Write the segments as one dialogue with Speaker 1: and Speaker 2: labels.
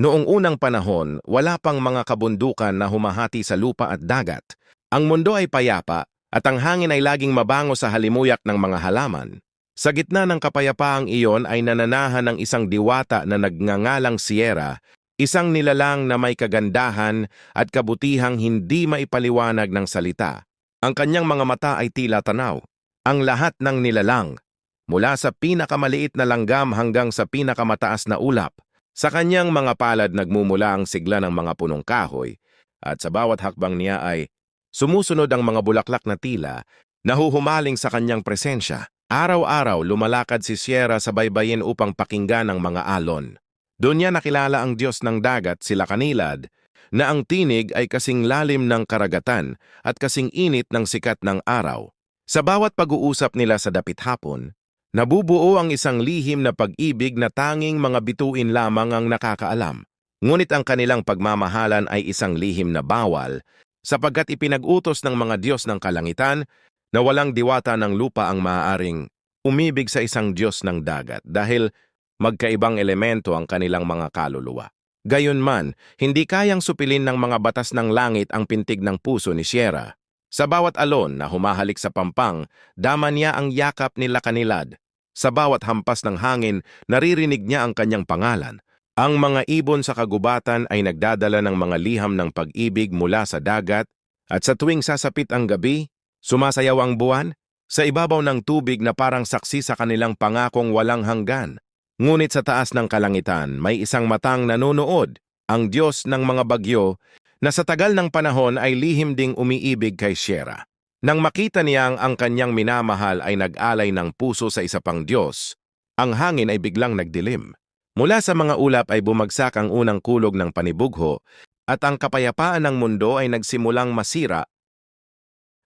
Speaker 1: Noong unang panahon, wala pang mga kabundukan na humahati sa lupa at dagat. Ang mundo ay payapa at ang hangin ay laging mabango sa halimuyak ng mga halaman. Sa gitna ng kapayapaang iyon ay nananahan ng isang diwata na nagngangalang Sierra, isang nilalang na may kagandahan at kabutihang hindi maipaliwanag ng salita. Ang kanyang mga mata ay tila tanaw. Ang lahat ng nilalang, mula sa pinakamaliit na langgam hanggang sa pinakamataas na ulap, sa kanyang mga palad nagmumula ang sigla ng mga punong kahoy, at sa bawat hakbang niya ay sumusunod ang mga bulaklak na tila, nahuhumaling sa kanyang presensya. Araw-araw lumalakad si Sierra sa baybayin upang pakinggan ang mga alon. Doon niya nakilala ang Diyos ng dagat, sila kanilad, na ang tinig ay kasing lalim ng karagatan at kasing init ng sikat ng araw. Sa bawat pag-uusap nila sa dapit hapon, nabubuo ang isang lihim na pag-ibig na tanging mga bituin lamang ang nakakaalam. Ngunit ang kanilang pagmamahalan ay isang lihim na bawal sapagkat ipinag-utos ng mga Diyos ng kalangitan na walang diwata ng lupa ang maaaring umibig sa isang Diyos ng dagat dahil magkaibang elemento ang kanilang mga kaluluwa. Gayunman, hindi kayang supilin ng mga batas ng langit ang pintig ng puso ni Sierra. Sa bawat alon na humahalik sa pampang, dama niya ang yakap ni Lakanilad. Sa bawat hampas ng hangin, naririnig niya ang kanyang pangalan. Ang mga ibon sa kagubatan ay nagdadala ng mga liham ng pag-ibig mula sa dagat, at sa tuwing sasapit ang gabi, sumasayaw ang buwan, sa ibabaw ng tubig na parang saksi sa kanilang pangakong walang hanggan. Ngunit sa taas ng kalangitan, may isang matang nanonood, ang Diyos ng mga bagyo na sa tagal ng panahon ay lihim ding umiibig kay Sierra. Nang makita niyang ang kanyang minamahal ay nag-alay ng puso sa isa pang Diyos, ang hangin ay biglang nagdilim. Mula sa mga ulap ay bumagsak ang unang kulog ng panibugho at ang kapayapaan ng mundo ay nagsimulang masira.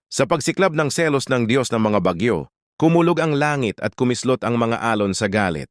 Speaker 1: Sa pagsiklab ng selos ng Diyos ng mga bagyo, kumulog ang langit at kumislot ang mga alon sa galit.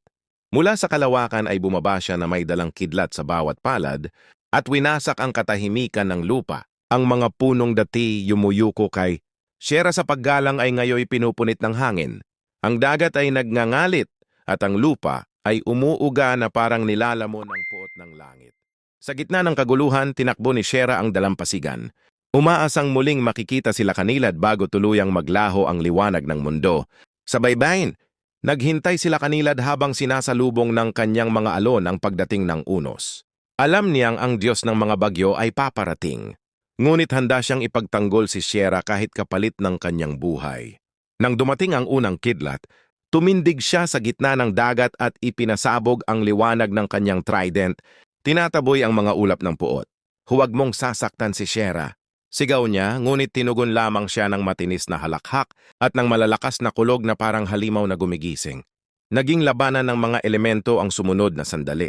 Speaker 1: Mula sa kalawakan ay bumaba siya na may dalang kidlat sa bawat palad at winasak ang katahimikan ng lupa. Ang mga punong dati yumuyuko kay Siyera sa paggalang ay ngayoy pinupunit ng hangin. Ang dagat ay nagngangalit at ang lupa ay umuuga na parang nilalamon ng puot ng langit. Sa gitna ng kaguluhan, tinakbo ni Siyera ang dalampasigan. Umaasang muling makikita sila kanilad bago tuluyang maglaho ang liwanag ng mundo. Sa baybayin, naghintay sila kanilad habang sinasalubong ng kanyang mga alon ang pagdating ng unos. Alam niyang ang Diyos ng mga bagyo ay paparating. Ngunit handa siyang ipagtanggol si Sierra kahit kapalit ng kanyang buhay. Nang dumating ang unang kidlat, tumindig siya sa gitna ng dagat at ipinasabog ang liwanag ng kanyang trident, tinataboy ang mga ulap ng puot. Huwag mong sasaktan si Sierra. Sigaw niya, ngunit tinugon lamang siya ng matinis na halakhak at ng malalakas na kulog na parang halimaw na gumigising. Naging labanan ng mga elemento ang sumunod na sandali.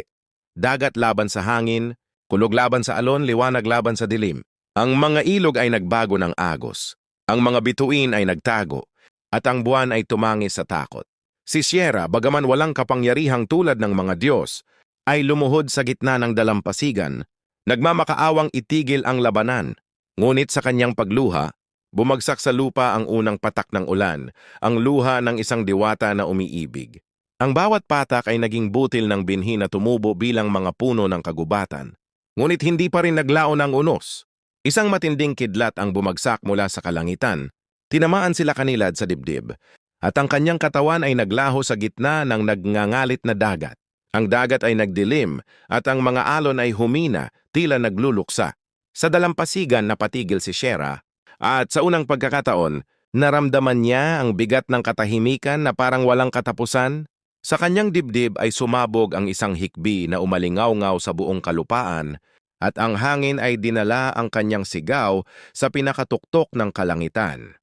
Speaker 1: Dagat laban sa hangin, kulog laban sa alon, liwanag laban sa dilim. Ang mga ilog ay nagbago ng agos. Ang mga bituin ay nagtago. At ang buwan ay tumangis sa takot. Si Sierra, bagaman walang kapangyarihang tulad ng mga Diyos, ay lumuhod sa gitna ng dalampasigan, nagmamakaawang itigil ang labanan. Ngunit sa kanyang pagluha, bumagsak sa lupa ang unang patak ng ulan, ang luha ng isang diwata na umiibig. Ang bawat patak ay naging butil ng binhi na tumubo bilang mga puno ng kagubatan. Ngunit hindi pa rin naglaon ang unos. Isang matinding kidlat ang bumagsak mula sa kalangitan. Tinamaan sila kanilad sa dibdib. At ang kanyang katawan ay naglaho sa gitna ng nagngangalit na dagat. Ang dagat ay nagdilim at ang mga alon ay humina, tila nagluluksa. Sa dalampasigan napatigil si Shera at sa unang pagkakataon, naramdaman niya ang bigat ng katahimikan na parang walang katapusan. Sa kanyang dibdib ay sumabog ang isang hikbi na umalingaw-ngaw sa buong kalupaan at ang hangin ay dinala ang kanyang sigaw sa pinakatuktok ng kalangitan.